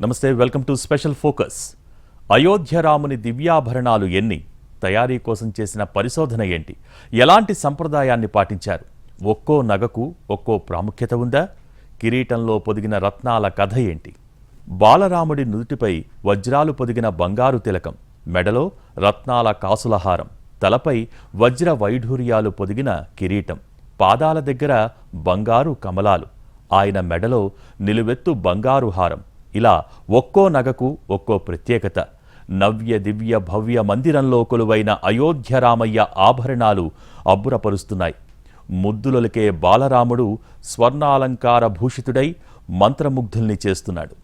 నమస్తే welcome to special focus. Ayodhya రాముని దివ్యాభరణాలు ఎన్ని తయారీ కోసం చేసిన పరిశోధన ఏంటి ఎలాంటి సంప్రదాయాన్ని పాటించారు ఒక్కో నగకు ఒక్కో ప్రాముఖ్యత ఉందా కిరీటంలో పొదిగిన రత్నాల కథ ఏంటి బాలరాముడి నుదుటిపై వజ్రాలు పొదిగిన బంగారు తిలకం మెడలో రత్నాల కాసులహారం తలపై వజ్ర వైఢూర్యాలు పొదిగిన కిరీటం పాదాల దగ్గర బంగారు కమలాలు ఆయన మెడలో నిలువెత్తు బంగారు హారం ఇలా ఒక్కో నగకు ఒక్కో ప్రత్యేకత. నవ్య దివ్య భవ్య మందిరంలో కొలువైన అయోధ్య రామయ్య ఆభరణాలు అబ్బురపరుస్తున్నాయి. ముద్దులొలికే బాలరాముడు స్వర్ణాలంకార భూషితుడై మంత్రముగ్ధుల్ని చేస్తున్నాడు.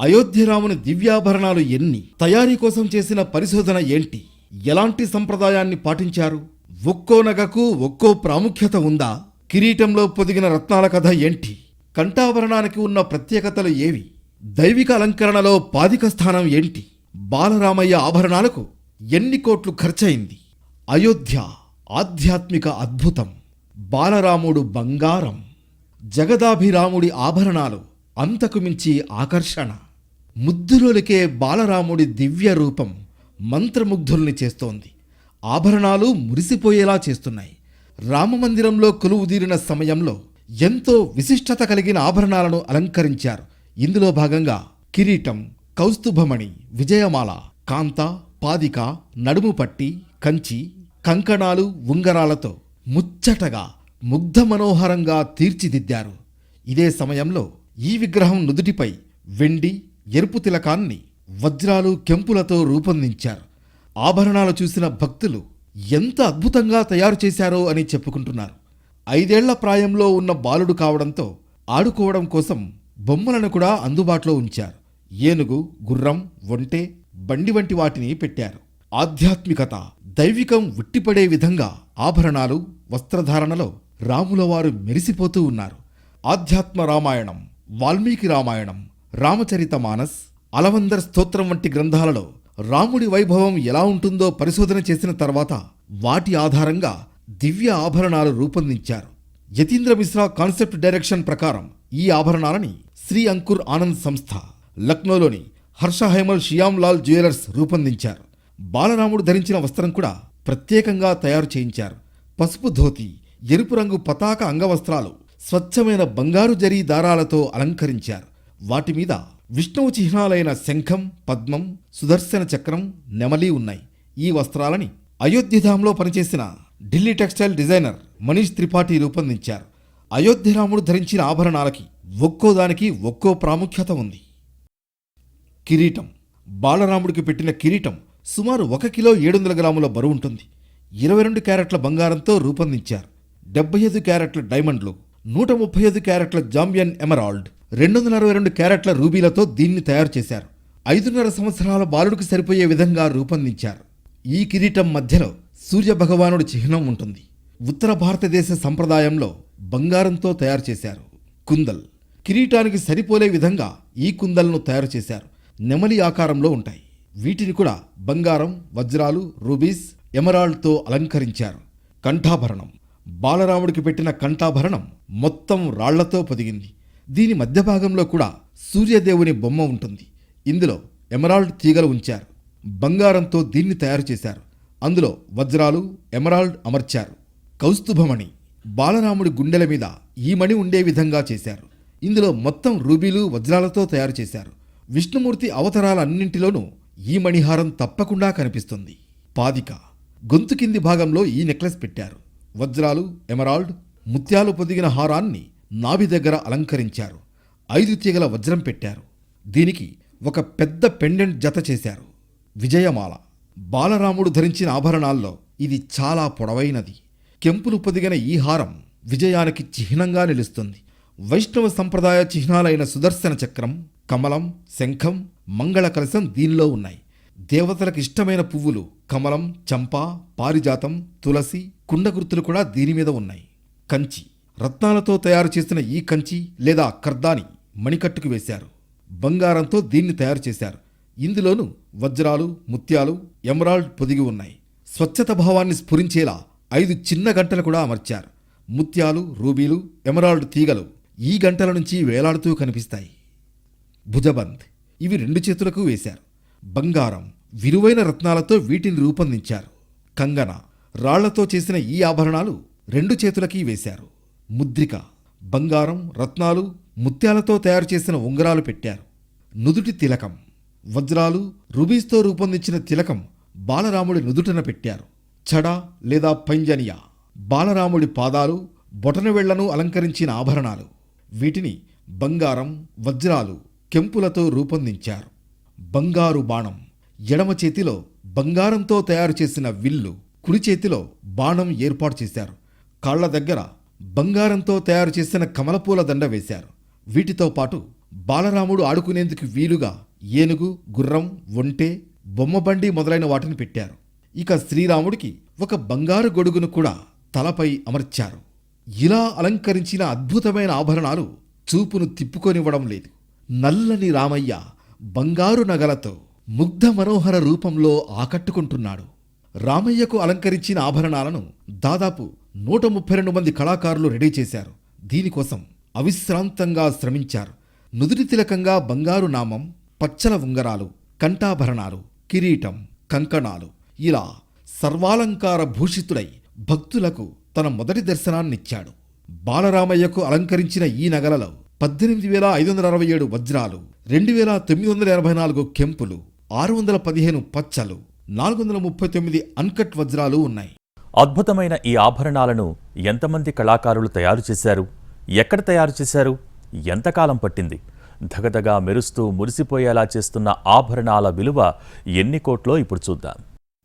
అయోధ్యరాముని దివ్యాభరణాలు ఎన్ని? తయారీ కోసం చేసిన పరిశోధన ఏంటి? ఎలాంటి సంప్రదాయాన్ని పాటించారు? ఒక్కో నగకు ఒక్కో ప్రాముఖ్యత ఉందా? కిరీటంలో పొదిగిన రత్నాల కథ ఏంటి? కంఠాభరణానికి ఉన్న ప్రత్యేకతలు ఏవి? దైవిక అలంకరణలో పాదిక స్థానం ఏంటి? బాలరామయ్య ఆభరణాలకు ఎన్ని కోట్లు ఖర్చయింది? అయోధ్య ఆధ్యాత్మిక అద్భుతం. బాలరాముడు బంగారం. జగదాభిరాముడి ఆభరణాలు అంతకు మించి ఆకర్షణ. ముద్దులోలికే బాలరాముడి దివ్య రూపం మంత్రముగ్ధుల్ని చేస్తోంది. ఆభరణాలు మురిసిపోయేలా చేస్తున్నాయి. రామమందిరంలో కొలువుదీరిన సమయంలో ఎంతో విశిష్టత కలిగిన ఆభరణాలను అలంకరించారు. ఇందులో భాగంగా కిరీటం కౌస్తుభమణి విజయమాల కాంత పాదిక నడుము పట్టి కంచి కంకణాలు ఉంగరాలతో ముచ్చటగా ముగ్ధ మనోహరంగా తీర్చిదిద్దారు. ఇదే సమయంలో ఈ విగ్రహం నుదుటిపై వెండి ఎరుపు తిలకాన్ని వజ్రాలు కెంపులతో రూపొందించారు. ఆభరణాలు చూసిన భక్తులు ఎంత అద్భుతంగా తయారు చేశారో అని చెప్పుకుంటున్నారు. ఐదేళ్ళ ప్రాయంలో ఉన్న బాలుడు కావడంతో ఆడుకోవడం కోసం బొమ్మలను కూడా అందుబాటులో ఉంచారు. ఏనుగు గుర్రం ఒంటె బండి వంటి వాటిని పెట్టారు. ఆధ్యాత్మికత దైవికం ఉట్టిపడే విధంగా ఆభరణాలు వస్త్రధారణలో రాములవారు మెరిసిపోతూ ఉన్నారు. ఆధ్యాత్మ రామాయణం వాల్మీకి రామాయణం రామచరిత మానస్ అలవందర్ స్తోత్రం వంటి గ్రంథాలలో రాముడి వైభవం ఎలా ఉంటుందో పరిశోధన చేసిన తర్వాత వాటి ఆధారంగా దివ్య ఆభరణాలు రూపొందించారు. యతీంద్ర మిశ్రా కాన్సెప్ట్ డైరెక్షన్ ప్రకారం ఈ ఆభరణాలని శ్రీ అంకుర్ ఆనంద్ సంస్థ లక్నోలోని Harsahaimal Shiamlal jewellers రూపొందించారు. బాలరాముడు ధరించిన వస్త్రం కూడా ప్రత్యేకంగా తయారు చేయించారు. పసుపు ధోతి ఎరుపు రంగు పతాక అంగవస్త్రాలు స్వచ్ఛమైన బంగారు జరీ దారాలతో అలంకరించారు. వాటి మీద విష్ణువు చిహ్నాలైన శంఖం పద్మం సుదర్శన చక్రం నెమలి ఉన్నాయి. ఈ వస్త్రాలని అయోధ్యధాంలో పనిచేసిన ఢిల్లీ టెక్స్టైల్ డిజైనర్ మనీష్ త్రిపాఠి రూపొందించారు. అయోధ్యరాముడు ధరించిన ఆభరణాలకి ఒక్కో దానికి ఒక్కో ప్రాముఖ్యత ఉంది. కిరీటం. బాలరాముడికి పెట్టిన కిరీటం సుమారు ఒక కిలో ఏడు వందల గ్రాముల బరువు ఉంటుంది. ఇరవై రెండు క్యారెట్ల బంగారంతో రూపొందించారు. డెబ్బై ఐదు క్యారెట్ల డైమండ్లు నూట ముప్పై ఐదు క్యారెట్ల జాంబియన్ ఎమరాల్డ్ రెండు వందల అరవై రెండు క్యారెట్ల రూబీలతో దీన్ని తయారు చేశారు. ఐదున్నర సంవత్సరాల బాలుడికి సరిపోయే విధంగా రూపొందించారు. ఈ కిరీటం మధ్యలో సూర్య భగవానుడి చిహ్నం ఉంటుంది. ఉత్తర భారతదేశ సంప్రదాయంలో బంగారంతో తయారు చేశారు. కుందల్. కిరీటానికి సరిపోలే విధంగా ఈ కుందల్ను తయారు చేశారు. నెమలి ఆకారంలో ఉంటాయి. వీటిని కూడా బంగారం వజ్రాలు రూబీస్ ఎమరాల్డ్తో అలంకరించారు. కంఠాభరణం. బాలరాముడికి పెట్టిన కంఠాభరణం మొత్తం రాళ్ళతో పొదిగింది. దీని మధ్య భాగంలో కూడా సూర్యదేవుని బొమ్మ ఉంటుంది. ఇందులో ఎమరాల్డ్ తీగలు ఉంచారు. బంగారంతో దీన్ని తయారు చేశారు. అందులో వజ్రాలు ఎమరాల్డ్ అమర్చారు. కౌస్తుభమణి. బాలరాముడి గుండెల మీద ఈ మణి ఉండే విధంగా చేశారు. ఇందులో మొత్తం రూబీలు వజ్రాలతో తయారు చేశారు. విష్ణుమూర్తి అవతారాలన్నింటిలోనూ ఈ మణిహారం తప్పకుండా కనిపిస్తుంది. పాదిక. గొంతు కింది భాగంలో ఈ నెక్లెస్ పెట్టారు. వజ్రాలు ఎమరాల్డ్ ముత్యాలు పొదిగిన హారాన్ని నాభి దగ్గర అలంకరించారు. ఐదు తీగల వజ్రం పెట్టారు. దీనికి ఒక పెద్ద పెండెంట్ జత చేశారు. విజయమాల. బాలరాముడు ధరించిన ఆభరణాల్లో ఇది చాలా పొడవైనది. కెంపులు పొదిగిన ఈ హారం విజయానికి చిహ్నంగా నిలుస్తుంది. వైష్ణవ సంప్రదాయ చిహ్నాలైన సుదర్శన చక్రం కమలం శంఖం మంగళ కలశం దీనిలో ఉన్నాయి. దేవతలకు ఇష్టమైన పువ్వులు కమలం చంప పారిజాతం తులసి కుండ గుర్తులు కూడా దీని మీద ఉన్నాయి. కంచి. రత్నాలతో తయారు చేసిన ఈ కంచి లేదా కర్దాని మణికట్టుకు వేశారు. బంగారంతో దీన్ని తయారు చేశారు. ఇందులోనూ వజ్రాలు ముత్యాలు ఎమరాల్డ్ పొదిగి ఉన్నాయి. స్వచ్ఛత భావాన్ని స్ఫురించేలా ఐదు చిన్న గంటలు కూడా అమర్చారు. ముత్యాలు రూబీలు ఎమరాల్డ్ తీగలు ఈ గంటల నుంచి వేలాడుతూ కనిపిస్తాయి. భుజబంద్. ఇవి రెండు చేతులకు వేశారు. బంగారం విలువైన రత్నాలతో వీటిని రూపొందించారు. కంగన రాళ్ళతో చేసిన ఈ ఆభరణాలు రెండు చేతులకి వేశారు. ముద్రిక బంగారం రత్నాలు ముత్యాలతో తయారు చేసిన ఉంగరాలు పెట్టారు. నుదుటి తిలకం. వజ్రాలు రుబీస్తో రూపొందించిన తిలకం బాలరాముడి నుదుటన పెట్టారు. చడ లేదా పంజనియా బాలరాముడి పాదాలు బొటనవేళ్ళను అలంకరించిన ఆభరణాలు. వీటిని బంగారం వజ్రాలు కెంపులతో రూపొందించారు. బంగారు బాణం ఎడమ చేతిలో బంగారంతో తయారు చేసిన విల్లు కుడి చేతిలో బాణం ఏర్పాటు చేశారు. కాళ్ళ దగ్గర బంగారంతో తయారు చేసిన కమలపూల దండ వేశారు. వీటితో పాటు బాలరాముడు ఆడుకునేందుకు వీలుగా ఏనుగు గుర్రం ఒంటె బొమ్మబండి మొదలైన వాటిని పెట్టారు. ఇక శ్రీరాముడికి ఒక బంగారు గొడుగును కూడా తలపై అమర్చారు. ఇలా అలంకరించిన అద్భుతమైన ఆభరణాలు చూపును తిప్పుకొనివ్వడం లేదు. నల్లని రామయ్య బంగారు నగలతో ముగ్ధ మనోహర రూపంలో ఆకట్టుకుంటున్నాడు. రామయ్యకు అలంకరించిన ఆభరణాలను దాదాపు నూట ముప్పై రెండు మంది కళాకారులు రెడీ చేశారు. దీనికోసం అవిశ్రాంతంగా శ్రమించారు. నుదుటి తిలకంగా బంగారు నామం పచ్చల ఉంగరాలు కంఠాభరణాలు కిరీటం కంకణాలు ఇలా సర్వాలంకార భూషితుడై భక్తులకు తన మొదటి దర్శనాన్నిచ్చాడు. బాలరామయ్యకు అలంకరించిన ఈ నగలలో పద్దెనిమిది వేల ఐదు వందల అరవై ఏడు వజ్రాలు రెండు వేల తొమ్మిది వందల ఎనభై నాలుగు కెంపులు ఆరు వందల పదిహేను పచ్చలు నాలుగు వందల ముప్పై తొమ్మిది అన్కట్ వజ్రాలు ఉన్నాయి. అద్భుతమైన ఈ ఆభరణాలను ఎంతమంది కళాకారులు తయారు చేశారు? ఎక్కడ తయారు చేశారు? ఎంతకాలం పట్టింది? ధగధగా మెరుస్తూ మురిసిపోయేలా చేస్తున్న ఆభరణాల విలువ ఎన్ని కోట్లో ఇప్పుడు చూద్దాం.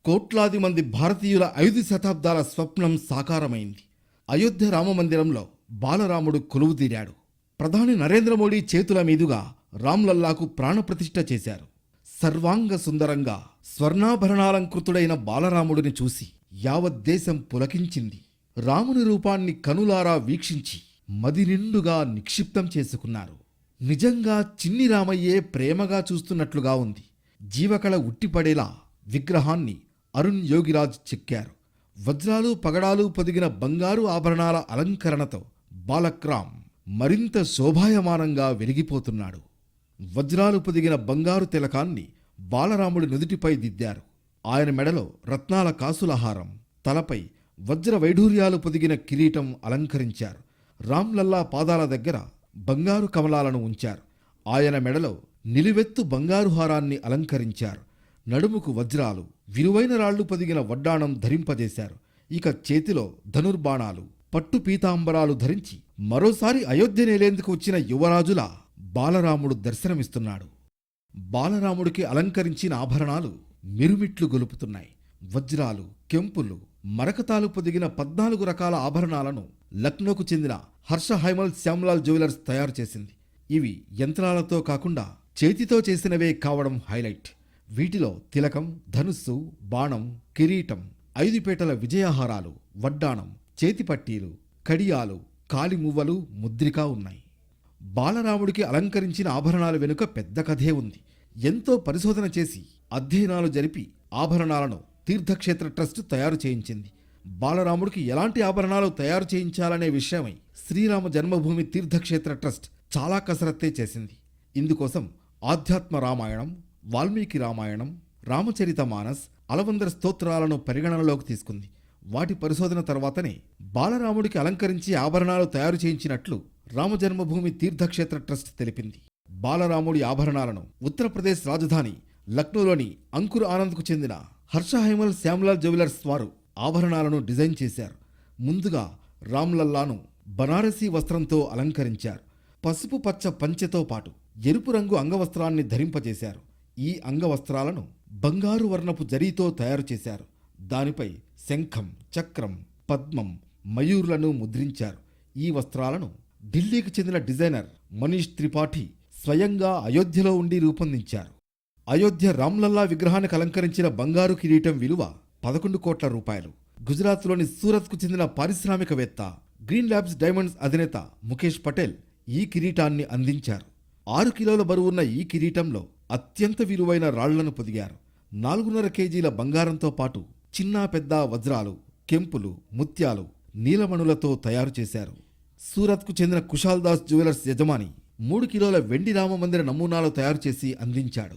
కోట్లాది మంది భారతీయుల ఐదు శతాబ్దాల స్వప్నం సాకారమైంది. అయోధ్య రామమందిరంలో బాలరాముడు కొలువు తీరాడు. ప్రధాని నరేంద్ర మోడీ చేతుల మీదుగా రామ్లల్లాకు ప్రాణప్రతిష్ఠ చేశారు. సర్వాంగ సుందరంగా స్వర్ణాభరణాలంకృతుడైన బాలరాముడిని చూసి యావత్ దేశం పులకించింది. రాముని రూపాన్ని కనులారా వీక్షించి మది నిండుగా నిక్షిప్తం చేసుకున్నారు. నిజంగా చిన్ని రామయ్యే ప్రేమగా చూస్తున్నట్లుగా ఉంది. జీవకళ ఉట్టిపడేలా విగ్రహాన్ని అరుణ్ యోగిరాజ్ చెక్కారు. వజ్రాలు పగడాలు పొదిగిన బంగారు ఆభరణాల అలంకరణతో బాలక్రామ్ మరింత శోభాయమానంగా వెలిగిపోతున్నాడు. వజ్రాలు పొదిగిన బంగారు తిలకాన్ని బాలరాముడి నుదుటిపై దిద్దారు. ఆయన మెడలో రత్నాల కాసులహారం తలపై వజ్ర వైఢూర్యాలు పొదిగిన కిరీటం అలంకరించారు. రామ్లల్లా పాదాల దగ్గర బంగారు కమలాలను ఉంచారు. ఆయన మెడలో నిలువెత్తు బంగారు హారాన్ని అలంకరించారు. నడుముకు వజ్రాలు విలువైన రాళ్ళు పొదిగిన వడ్డాణం ధరింపజేశారు. ఇక చేతిలో ధనుర్బాణాలు పట్టు పీతాంబరాలు ధరించి మరోసారి అయోధ్య నేలేందుకు వచ్చిన యువరాజుల బాలరాముడు దర్శనమిస్తున్నాడు. బాలరాముడికి అలంకరించిన ఆభరణాలు మిరుమిట్లు గొలుపుతున్నాయి. వజ్రాలు కెంపులు మరకతాలు పొదిగిన పద్నాలుగు రకాల ఆభరణాలను లక్నోకు చెందిన హర్ష హైమల్ శ్యామ్లాల్ జ్యువెలర్స్ తయారు చేసింది. ఇవి యంత్రాలతో కాకుండా చేతితో చేసినవే కావడం హైలైట్. వీటిలో తిలకం ధనుస్సు బాణం కిరీటం ఐదు పేటల విజయహారాలు వడ్డాణం చేతిపట్టీలు కడియాలు కాలిమువ్వలు ముద్రిక ఉన్నాయి. బాలరాముడికి అలంకరించిన ఆభరణాల వెనుక పెద్ద కథే ఉంది. ఎంతో పరిశోధన చేసి అధ్యయనాలు జరిపి ఆభరణాలను తీర్థక్షేత్ర ట్రస్ట్ తయారు చేయించింది. బాలరాముడికి ఎలాంటి ఆభరణాలు తయారు చేయించాలనే విషయమై శ్రీరామ జన్మభూమి తీర్థక్షేత్ర ట్రస్ట్ చాలా కసరత్తే చేసింది. ఇందుకోసం ఆధ్యాత్మ రామాయణం వాల్మీకి రామాయణం రామచరిత మానస్ అలవందర స్తోత్రాలను పరిగణనలోకి తీసుకుంది. వాటి పరిశోధన తర్వాతనే బాలరాముడికి అలంకరించి ఆభరణాలు తయారు చేయించినట్లు రామజన్మభూమి తీర్థక్షేత్ర ట్రస్ట్ తెలిపింది. బాలరాముడి ఆభరణాలను ఉత్తరప్రదేశ్ రాజధాని లక్నోలోని అంకుర్ ఆనంద్కు చెందిన హర్ష హైమల్ శ్యామ్లాల్ జ్యువెలర్స్ వారు ఆభరణాలను డిజైన్ చేశారు. ముందుగా రామ్లల్లాను బనారసీ వస్త్రంతో అలంకరించారు. పసుపు పచ్చ పంచెతో పాటు ఎరుపు రంగు అంగవస్త్రాన్ని ధరింపజేశారు. ఈ అంగవస్త్రాలను బంగారు వర్ణపు జరీతో తయారు చేశారు. దానిపై శంఖం చక్రం పద్మం మయూర్లను ముద్రించారు. ఈ వస్త్రాలను ఢిల్లీకి చెందిన డిజైనర్ మనీష్ త్రిపాఠి స్వయంగా అయోధ్యలో ఉండి రూపొందించారు. అయోధ్య రామ్లల్లా విగ్రహానికి అలంకరించిన బంగారు కిరీటం విలువ పదకొండు కోట్ల రూపాయలు. గుజరాత్లోని సూరత్కు చెందిన పారిశ్రామికవేత్త గ్రీన్ ల్యాబ్స్ డైమండ్స్ అధినేత ముఖేష్ పటేల్ ఈ కిరీటాన్ని అందించారు. ఆరు కిలోల బరువున్న ఈ కిరీటంలో అత్యంత విలువైన రాళ్ళను పొదిగారు. నాలుగున్నర కేజీల బంగారంతో పాటు చిన్న పెద్ద వజ్రాలు కెంపులు ముత్యాలు నీలమణులతో తయారు చేశారు. సూరత్కు చెందిన కుషాల్ దాస్ జ్యువెలర్స్ యజమాని మూడు కిలోల వెండి రామమందిర నమూనాలు తయారు చేసి అందించాడు.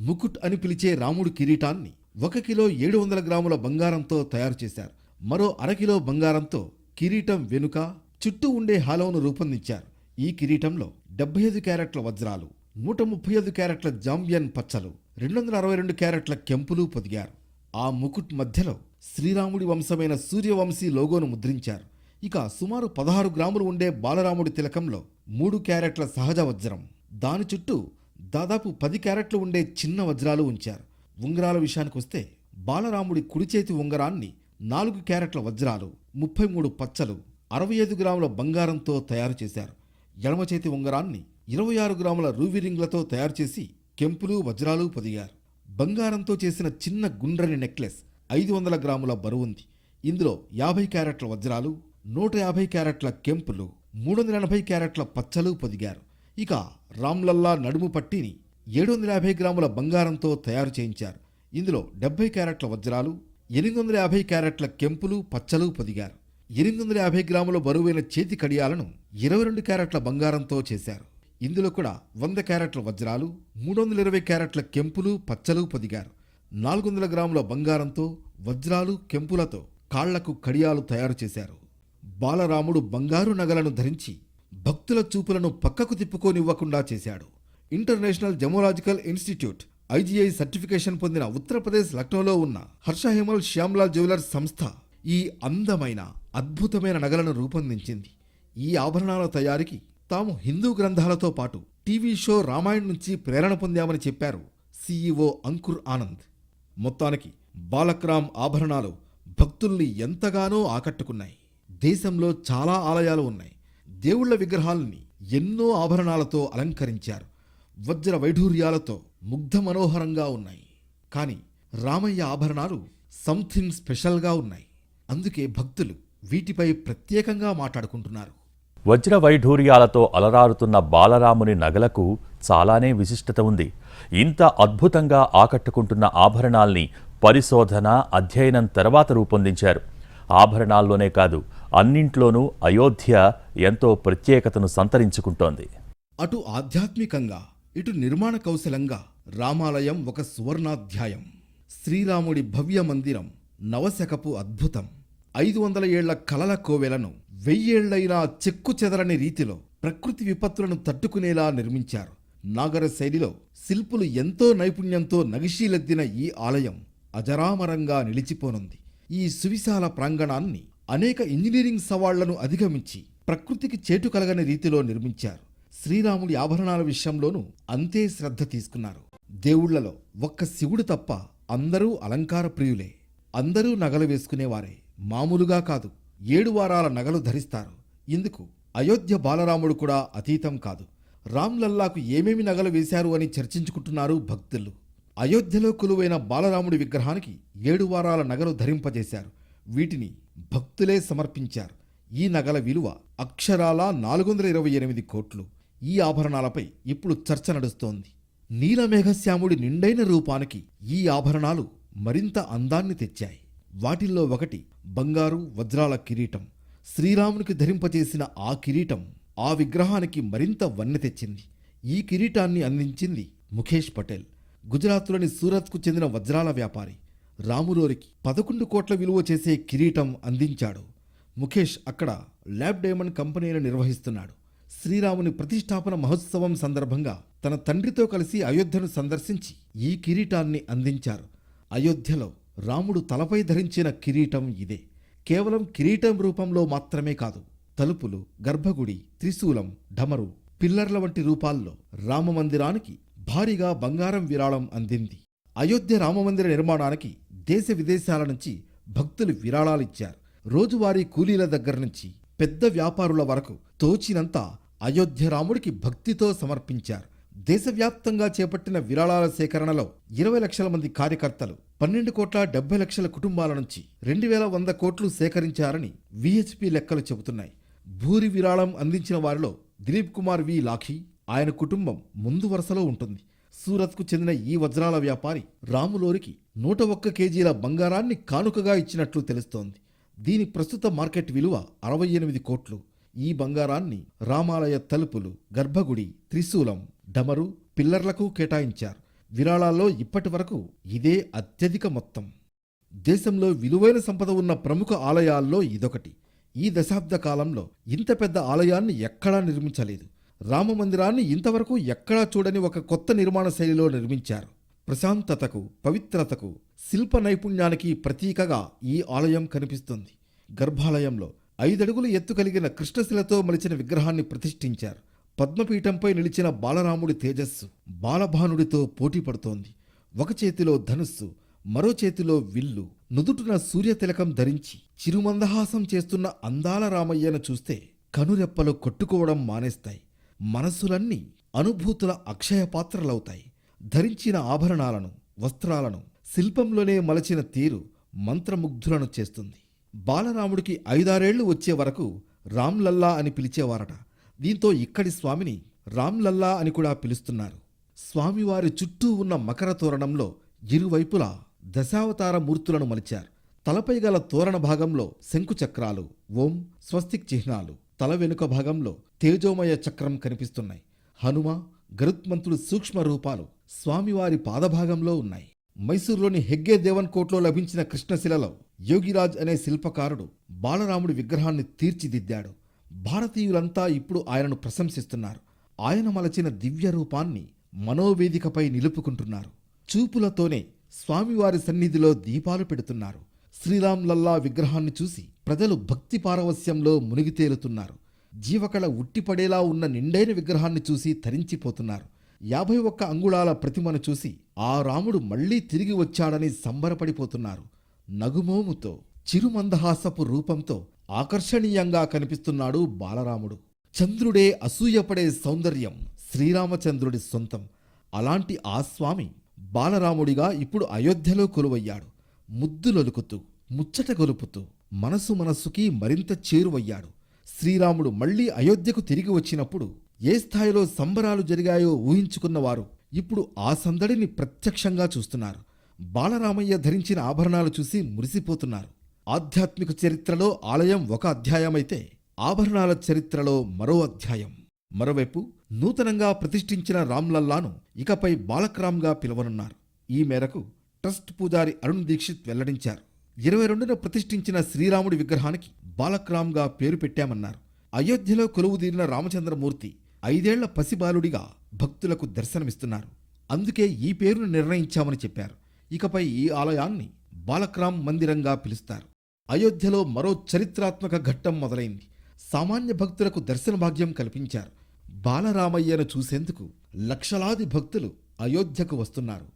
ముకుట్ అని పిలిచే రాముడు కిరీటాన్ని ఒక కిలో ఏడు వందల గ్రాముల బంగారంతో తయారు చేశారు. మరో అరకిలో బంగారంతో కిరీటం వెనుక చుట్టూ ఉండే హాలోను రూపొందించారు. ఈ కిరీటంలో డెబ్బై ఐదు క్యారెట్ల వజ్రాలు నూట ముప్పై ఐదు క్యారెట్ల జాంబియన్ పచ్చలు రెండు వందల అరవై రెండు క్యారెట్ల కెంపులు పొదిగారు. ఆ ముకుట్ మధ్యలో శ్రీరాముడి వంశమైన సూర్యవంశీ లోగోను ముద్రించారు. ఇక సుమారు పదహారు గ్రాములు ఉండే బాలరాముడి తిలకంలో మూడు క్యారెట్ల సహజ వజ్రం దాని చుట్టూ దాదాపు పది క్యారెట్లు ఉండే చిన్న వజ్రాలు ఉంచారు. ఉంగరాల విషయానికొస్తే బాలరాముడి కుడి చేతి ఉంగరాన్ని నాలుగు క్యారెట్ల వజ్రాలు ముప్పై మూడు పచ్చలు అరవై ఐదు గ్రాముల బంగారంతో తయారు చేశారు. ఎడమ చేతి ఉంగరాన్ని ఇరవై ఆరు గ్రాముల రూవి రింగ్లతో తయారు చేసి కెంపులు వజ్రాలు పొదిగారు. బంగారంతో చేసిన చిన్న గుండ్రని నెక్లెస్ ఐదు వందల గ్రాముల బరువుంది ఇందులో యాభై క్యారెట్ల వజ్రాలు నూట యాభై క్యారెట్ల కెంపులు మూడు వందల ఎనభై క్యారెట్ల పచ్చలు పొదిగారు. ఇక రామ్లల్లా నడుము పట్టీని ఏడు వందల యాభై గ్రాముల బంగారంతో తయారు చేయించారు. ఇందులో డెబ్బై క్యారెట్ల వజ్రాలు ఎనిమిది వందల యాభై క్యారెట్ల కెంపులు పచ్చలు పొదిగారు. ఎనిమిది వందల యాభై గ్రాముల బరువైన చేతి కడియాలను ఇరవై రెండు క్యారెట్ల బంగారంతో చేశారు. ఇందులో కూడా వంద క్యారెట్ల వజ్రాలు మూడు వందల ఇరవై క్యారెట్ల కెంపులు పచ్చలు పొదిగారు. నాలుగు వందల గ్రాముల బంగారంతో వజ్రాలు కెంపులతో కాళ్ళకు కడియాలు తయారు చేశారు. బాలరాముడు బంగారు నగలను ధరించి భక్తుల చూపులను పక్కకు తిప్పుకోనివ్వకుండా చేశాడు. International gemological institute IGI certification పొందిన ఉత్తరప్రదేశ్ లక్నోలో ఉన్న హర్షహిమల్ శ్యామ్లాల్ జ్యువెలర్స్ సంస్థ ఈ అందమైన అద్భుతమైన నగలను రూపొందించింది. ఈ ఆభరణాల తయారీకి తాము హిందూ గ్రంథాలతో పాటు టీవీ షో రామాయణ్ నుంచి ప్రేరణ పొందామని చెప్పారు సీఈఓ అంకుర్ ఆనంద్. మొత్తానికి బాలక్రామ్ ఆభరణాలు భక్తుల్ని ఎంతగానో ఆకట్టుకున్నాయి. దేశంలో చాలా ఆలయాలు ఉన్నాయి. దేవుళ్ళ విగ్రహాలని ఎన్నో ఆభరణాలతో అలంకరించారు. వజ్ర వైఢూర్యాలతో ముగ్ధ మనోహరంగా ఉన్నాయి. కానీ రామయ్య ఆభరణాలు సంథింగ్ స్పెషల్గా ఉన్నాయి. అందుకే భక్తులు వీటిపై ప్రత్యేకంగా మాట్లాడుకుంటున్నారు. వజ్ర వైఢూర్యాలతో అలరారుతున్న బాలరాముని నగలకు చాలానే విశిష్టత ఉంది. ఇంత అద్భుతంగా ఆకట్టుకుంటున్న ఆభరణాల్ని పరిశోధన అధ్యయనం తర్వాత రూపొందించారు. ఆభరణాల్లోనే కాదు అన్నింట్లోనూ అయోధ్య ఎంతో ప్రత్యేకతను సంతరించుకుంటోంది. అటు ఆధ్యాత్మికంగా ఇటు నిర్మాణ కౌశలంగా రామాలయం ఒక సువర్ణాధ్యాయం. శ్రీరాముడి భవ్య మందిరం నవశకపు అద్భుతం. ఐదు వందల ఏళ్ళ కలల కోవెలను వెయ్యేళ్ళైనా చెక్కు చెదరని రీతిలో ప్రకృతి విపత్తులను తట్టుకునేలా నిర్మించారు. నాగర శైలిలో శిల్పులు ఎంతో నైపుణ్యంతో నగిషీలెద్దిన ఈ ఆలయం అజరామరంగా నిలిచిపోనుంది. ఈ సువిశాల ప్రాంగణాన్ని అనేక ఇంజనీరింగ్ సవాళ్ళను అధిగమించి ప్రకృతికి చేటు కలగని రీతిలో నిర్మించారు. శ్రీరాముడి ఆభరణాల విషయంలోనూ అంతే శ్రద్ధ తీసుకున్నారు. దేవుళ్ళలో ఒక్క శివుడు తప్ప అందరూ అలంకార ప్రియులే అందరూ నగలు వేసుకునేవారే. మామూలుగా కాదు. ఏడు వారాల నగలు ధరిస్తారు. ఇందుకు అయోధ్య బాలరాముడు కూడా అతీతం కాదు. రామ్లల్లాకు ఏమేమి నగలు వేశారు అని చర్చించుకుంటున్నారు భక్తులు. అయోధ్యలో కొలువైన బాలరాముడి విగ్రహానికి ఏడు వారాల నగలు ధరింపజేశారు. వీటిని భక్తులే సమర్పించారు. ఈ నగల విలువ అక్షరాల నాలుగు వందల ఇరవై ఎనిమిది కోట్లు. ఈ ఆభరణాలపై ఇప్పుడు చర్చ నడుస్తోంది. నీలమేఘశ్యాముడి నిండైన రూపానికి ఈ ఆభరణాలు మరింత అందాన్ని తెచ్చాయి. వాటిల్లో ఒకటి బంగారు వజ్రాల కిరీటం. శ్రీరామునికి ధరింపచేసిన ఆ కిరీటం ఆ విగ్రహానికి మరింత వన్నె తెచ్చింది. ఈ కిరీటాన్ని అందించింది ముఖేష్ పటేల్. గుజరాత్లోని సూరత్కు చెందిన వజ్రాల వ్యాపారి. రాములోరికి పదకొండు కోట్ల విలువ చేసే కిరీటం అందించాడు. ముఖేష్ అక్కడ ల్యాబ్ డైమండ్ కంపెనీని నిర్వహిస్తున్నాడు. శ్రీరాముని ప్రతిష్టాపన మహోత్సవం సందర్భంగా తన తండ్రితో కలిసి అయోధ్యను సందర్శించి ఈ కిరీటాన్ని అందించారు. అయోధ్యలో రాముడు తలపై ధరించిన కిరీటం ఇదే. కేవలం కిరీటం రూపంలో మాత్రమే కాదు తలుపులు గర్భగుడి త్రిశూలం ఢమరు పిల్లర్ల వంటి రూపాల్లో రామమందిరానికి భారీగా బంగారం విరాళం అందింది. అయోధ్య రామమందిర నిర్మాణానికి దేశ విదేశాల నుంచి భక్తులు విరాళాలిచ్చారు రోజువారీ కూలీల దగ్గర నుంచి పెద్ద వ్యాపారుల వరకు తోచినంత అయోధ్య రాముడికి భక్తితో సమర్పించారు. దేశవ్యాప్తంగా చేపట్టిన విరాళాల సేకరణలో ఇరవై లక్షల మంది కార్యకర్తలు పన్నెండు కోట్ల డెబ్బై లక్షల కుటుంబాల నుంచి రెండు వేల వంద కోట్లు సేకరించారని విహెచ్పి లెక్కలు చెబుతున్నాయి. భూరి విరాళం అందించిన వారిలో దిలీప్ కుమార్ వి. లాఖీ ఆయన కుటుంబం ముందు వరుసలో ఉంటుంది. సూరత్కు చెందిన ఈ వజ్రాల వ్యాపారి రాములోరికి నూట ఒక్క కేజీల బంగారాన్ని కానుకగా ఇచ్చినట్లు తెలుస్తోంది. దీని ప్రస్తుత మార్కెట్ విలువ అరవై ఎనిమిది కోట్లు. ఈ బంగారాన్ని రామాలయ తలుపులు గర్భగుడి త్రిశూలం డమరు పిల్లర్లకు కేటాయించారు. విరాళాల్లో ఇప్పటి వరకు ఇదే అత్యధిక మొత్తం. దేశంలో విలువైన సంపద ఉన్న ప్రముఖ ఆలయాల్లో ఇదొకటి. ఈ దశాబ్ద కాలంలో ఇంత పెద్ద ఆలయాన్ని ఎక్కడా నిర్మించలేదు. రామమందిరాన్ని ఇంతవరకు ఎక్కడా చూడని ఒక కొత్త నిర్మాణ శైలిలో నిర్మించారు. ప్రశాంతతకు పవిత్రతకు శిల్ప నైపుణ్యానికి ప్రతీకగా ఈ ఆలయం కనిపిస్తుంది. గర్భాలయంలో ఐదడుగులు ఎత్తు కలిగిన కృష్ణశిలతో మలిచిన విగ్రహాన్ని ప్రతిష్ఠించారు. పద్మపీఠంపై నిలిచిన బాలరాముడి తేజస్సు బాలభానుడితో పోటీ పడుతోంది. ఒక చేతిలో ధనుస్సు మరో చేతిలో విల్లు. నుదుటున సూర్యతిలకం ధరించి చిరుమందహాసం చేస్తున్న అందాల రామయ్యను చూస్తే కనురెప్పలు కొట్టుకోవడం మానేస్తాయి. మనస్సులన్నీ అనుభూతుల అక్షయ పాత్రలవుతాయి. ధరించిన ఆభరణాలను వస్త్రాలను శిల్పంలోనే మలచిన తీరు మంత్రముగ్ధులను చేస్తుంది. బాలరాముడికి ఐదారేళ్ళు వచ్చే వరకు రామ్లల్లా అని పిలిచేవారట. దీంతో ఇక్కడి స్వామిని రామ్లల్లా అని కూడా పిలుస్తున్నారు. స్వామివారి చుట్టూ ఉన్న మకర తోరణంలో ఇరువైపులా దశావతార మూర్తులను మలిచారు. తలపై గల తోరణ భాగంలో శంకుచక్రాలు ఓం స్వస్తిక్ చిహ్నాలు తల వెనుక భాగంలో తేజోమయ చక్రం కనిపిస్తున్నాయి. హనుమ గరుత్మంతుడు సూక్ష్మ రూపాలు స్వామివారి పాదభాగంలో ఉన్నాయి. మైసూరులోని హెగ్గే దేవన్ కోట్లో లభించిన కృష్ణశిలలో యోగిరాజ్ అనే శిల్పకారుడు బాలరాముడి విగ్రహాన్ని తీర్చిదిద్దాడు. భారతీయులంతా ఇప్పుడు ఆయనను ప్రశంసిస్తున్నారు. ఆయన మలచిన దివ్య రూపాన్ని మనోవేదికపై నిలుపుకుంటున్నారు. చూపులతోనే స్వామివారి సన్నిధిలో దీపాలు పెడుతున్నారు. శ్రీరామ్ లల్లా విగ్రహాన్ని చూసి ప్రజలు భక్తి పారవస్యంలో మునిగి తేలుతున్నారు జీవకళ ఉట్టిపడేలా ఉన్న నిండైన విగ్రహాన్ని చూసి తరించిపోతున్నారు. యాభై ఒక్క అంగుళాల ప్రతిమను చూసి ఆ రాముడు మళ్ళీ తిరిగి వచ్చాడని సంబరపడిపోతున్నారు. నగుమోముతో చిరుమందహాసపు రూపంతో ఆకర్షణీయంగా కనిపిస్తున్నాడు బాలరాముడు. చంద్రుడే అసూయపడే సౌందర్యం శ్రీరామచంద్రుడి సొంతం. అలాంటి ఆ స్వామి బాలరాముడిగా ఇప్పుడు అయోధ్యలో కొలువయ్యాడు. ముద్దులొలుకుతూ ముచ్చట గొలుపుతూ మనసు మనస్సుకి మరింత చేరువయ్యాడు. శ్రీరాముడు మళ్ళీ అయోధ్యకు తిరిగి వచ్చినప్పుడు ఏ స్థాయిలో సంబరాలు జరిగాయో ఊహించుకున్నవారు ఇప్పుడు ఆ సందడిని ప్రత్యక్షంగా చూస్తున్నారు. బాలరామయ్య ధరించిన ఆభరణాలు చూసి మురిసిపోతున్నారు. ఆధ్యాత్మిక చరిత్రలో ఆలయం ఒక అధ్యాయమైతే ఆభరణాల చరిత్రలో మరో అధ్యాయం. మరోవైపు నూతనంగా ప్రతిష్ఠించిన రామ్లల్లాను ఇకపై బాలక్రామ్గా పిలువనున్నారు. ఈ మేరకు ట్రస్ట్ పూజారి అరుణ్ దీక్షిత్ వెల్లడించారు. ఇరవై రెండున ప్రతిష్ఠించిన శ్రీరాముడి విగ్రహానికి బాలక్రామ్గా పేరు పెట్టామన్నారు. అయోధ్యలో కొలువుదీరిన రామచంద్రమూర్తి ఐదేళ్ళ పసిబాలుడిగా భక్తులకు దర్శనమిస్తున్నారు. అందుకే ఈ పేరును నిర్ణయించామని చెప్పారు. ఇకపై ఈ ఆలయాన్ని బాలక్రామ్ మందిరంగా పిలుస్తారు. అయోధ్యలో మరో చరిత్రాత్మక ఘట్టం మొదలైంది. సామాన్య భక్తులకు దర్శన భాగ్యం కల్పించారు. బాలరామయ్యను చూసేందుకు లక్షలాది భక్తులు అయోధ్యకు వస్తున్నారు.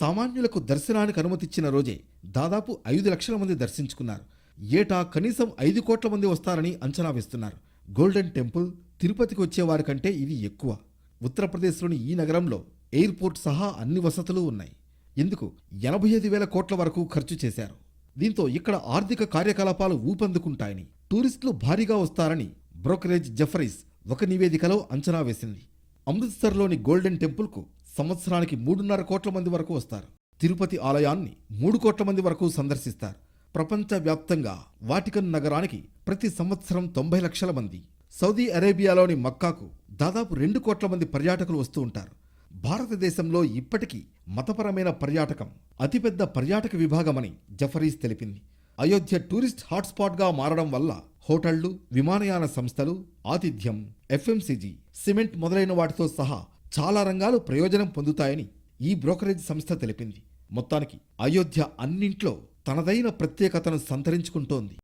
సామాన్యులకు దర్శనానికి అనుమతిచ్చిన రోజే దాదాపు ఐదు లక్షల మంది దర్శించుకున్నారు. ఏటా కనీసం ఐదు కోట్ల మంది వస్తారని అంచనా వేస్తున్నారు. గోల్డెన్ టెంపుల్ తిరుపతికి వచ్చేవారి కంటే ఇది ఎక్కువ. ఉత్తరప్రదేశ్లోని ఈ నగరంలో ఎయిర్పోర్ట్ సహా అన్ని వసతులు ఉన్నాయి. ఇందుకు ఎనభై ఐదు వేల కోట్ల వరకు ఖర్చు చేశారు. దీంతో ఇక్కడ ఆర్థిక కార్యకలాపాలు ఊపందుకుంటాయని టూరిస్టులు భారీగా వస్తారని బ్రోకరేజ్ జఫరీస్ ఒక నివేదికలో అంచనా వేసింది. అమృత్సర్లోని గోల్డెన్ టెంపుల్కు సంవత్సరానికి మూడున్నర కోట్ల మంది వరకు వస్తారు. తిరుపతి ఆలయాన్ని మూడు కోట్ల మంది వరకు సందర్శిస్తారు. ప్రపంచవ్యాప్తంగా వాటికన్ నగరానికి ప్రతి సంవత్సరం తొంభై లక్షల మంది. సౌదీ అరేబియాలోని మక్కాకు దాదాపు రెండు కోట్ల మంది పర్యాటకులు వస్తూ ఉంటారు. భారతదేశంలో ఇప్పటికీ మతపరమైన పర్యాటకం అతిపెద్ద పర్యాటక విభాగమని జఫరీస్ తెలిపింది. అయోధ్య టూరిస్ట్ హాట్స్పాట్గా మారడం వల్ల హోటళ్ళు విమానయాన సంస్థలు ఆతిథ్యం ఎఫ్ఎంసీజీ సిమెంట్ మొదలైన వాటితో సహా చాలా రంగాలు ప్రయోజనం పొందుతాయని ఈ బ్రోకరేజ్ సంస్థ తెలిపింది. మొత్తానికి అయోధ్య అన్నింట్లో తనదైన ప్రత్యేకతను సంతరించుకుంటోంది.